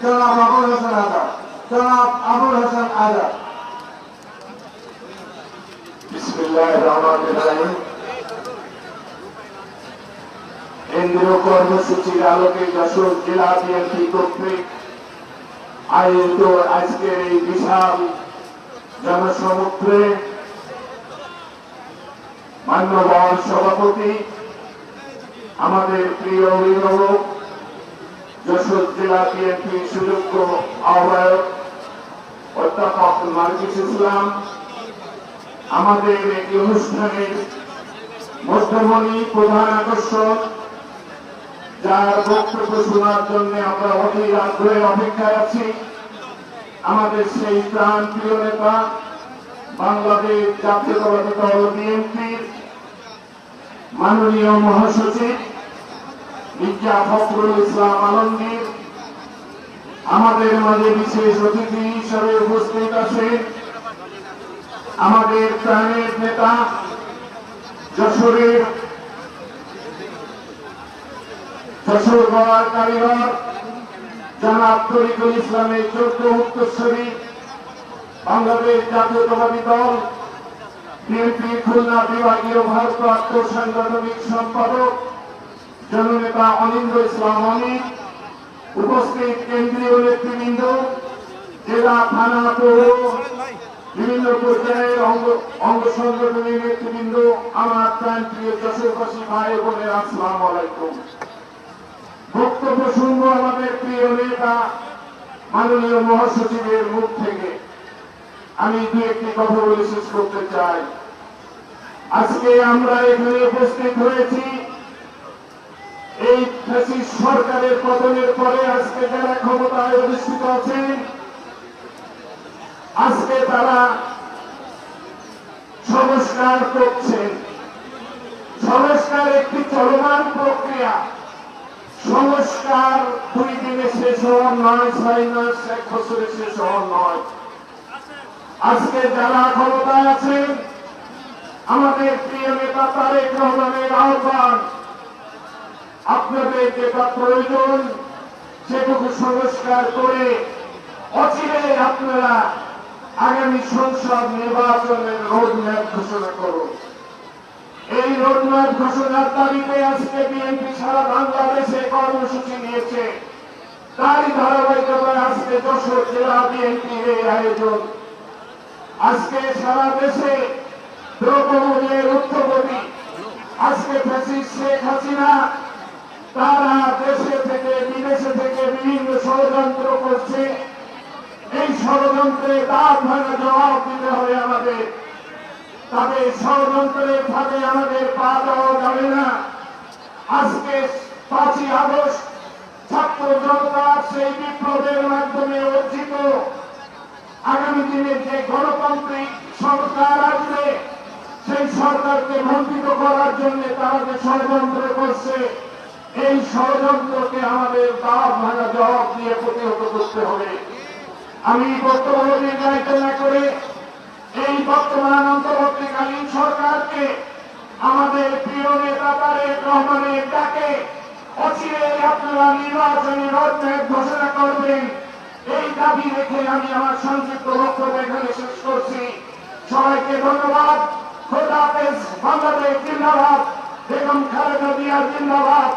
জনাব আবুল হাসান আজাদ জনাব আবুল হাসান আজাদ বিসমিল্লাহির রহমানির রহিম কেন্দ্রীয় কর্মসূচির আলোকে যশোর জেলা বিএনপি কর্তৃক আয়োজিত আজকের এই বিশাল জনসমুদ্রে মান্যবর সভাপতি আমাদের প্রিয় অভিভাবক যশোর জেলা বিএনপি সুযোগ্য আহ্বায়ক, অধ্যাপক ইসলাম আমাদের এই অনুষ্ঠানের মধ্যমণি প্রধান আকর্ষণ যার বক্তব্য শোনার জন্য আমরা অধীর আগ্রহে অপেক্ষায় আছি। আমাদের সেই প্রাণ প্রিয় নেতা, বাংলাদেশ দল বিএনপির মাননীয় মহাসচিব মির্জা ফখরুল ইসলাম আলমগীর আমাদের মাঝে বিশেষ অতিথি হিসেবে উপস্থিত আছেন আমাদের প্রাণের নেতা যশোরের যশোর গড়ার কারিগর জনাব তরিকুল ইসলামের চোদ্দ উত্তরস্বরী বাংলাদেশ জাতীয়তাবাদী দল, বিএনপি খুলনা বিভাগীয় ভারপ্রাপ্ত সাংগঠনিক সম্পাদক জননেতা অনিন্দ্র ইসলাম অনিক উপস্থিত কেন্দ্রীয় নেতৃবৃন্দ, জেলা থানা পৌর বিভিন্ন পর্যায়ের অঙ্গ সংগঠনের নেতৃবৃন্দ, আমার প্রাণ প্রিয় যশোরবাসী ভাই বোনের, আসসালাম আলাইকুম। বক্তব্য শুনব আমাদের প্রিয় নেতা, মাননীয় মহাসচিবের মুখ থেকে। আমি দু একটি কথা বলে শেষ করতে চাই। আজকে আমরা এখানে উপস্থিত হয়েছি ফ্যাসিস্ট সরকারের পতনের পরে আজকে যারা ক্ষমতায় অধিষ্ঠিত আছেন আজকে তারা সংস্কার করছেন সংস্কার একটি চলমান প্রক্রিয়া। সংস্কার দুই দিনে শেষ হওয়ার নয়, ছয় মাস এক বছরে শেষ হওয়ার নয়। আজকে যারা ক্ষমতায় আছেন, আমাদের প্রিয় নেতা তারেক রহমানের আহ্বান আপনাদের যেটা প্রয়োজন সেটুকু সংস্কার করে অচিরে আপনারা আগামী সংসদ নির্বাচনের রোডম্যাপ ঘোষণা করুন। এই রোডম্যাপ ঘোষণার তারিখে আজকে বিএনপি সারা বাংলাদেশে কর্মসূচি নিয়েছে। তারই ধারাবাহিকতায় আজকে যশোর জেলা বিএনপির এই আয়োজন। আজকে সারা দেশে দ্রব্যমূল্যের উত্তরগতি আজকে ফ্যাসিস্ট শেখ হাসিনা তারা দেশে থেকে বিদেশে থেকে বিভিন্ন ষড়যন্ত্র করছে এই দাঁত ভাঙা জবাব দিতে হবে আমাদের। তাদের ষড়যন্ত্রের ফাঁদে আমাদের পা দেওয়া যাবে না। আজকে পাঁচই আগস্ট ছাত্র জনতা সেই বিপ্লবের মাধ্যমে অর্জিত। আগামী দিনে যে গণতান্ত্রিক সরকার আসবে, সেই সরকারকে বঞ্চিত করার জন্য তারা যে ষড়যন্ত্র করছে, এই ষড়যন্ত্রকে আমাদের দাঁত ভাঙা জবাব দিয়ে প্রতিহত করতে হবে। আমি বক্তব্য নির্ধারিত করে এই বর্তমান অন্তর্বর্তীকালীন সরকারকে আমাদের প্রিয় নেতা তারেক রহমানের ডাকে অচিরে আপনারা নির্বাচনী রোডম্যাপ ঘোষণা করবেন। এই দাবি রেখে আমি আমার সংক্ষিপ্ত বক্তব্য এখানে শেষ করছি। সবাইকে ধন্যবাদ। খোদা হাফেজ, বাংলাদেশ জিন্দাবাদ। বেগম খালেদা জিয়া জিন্দাবাদ।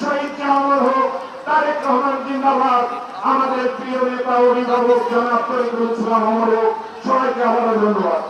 শহীদ জামর হোক তারেক রহমান জিন্দাবাদ। আমাদের প্রিয় নেতা অভিভাবক জনাব তরিকুল ইসলাম অমর সবাইকে আবারও ধন্যবাদ।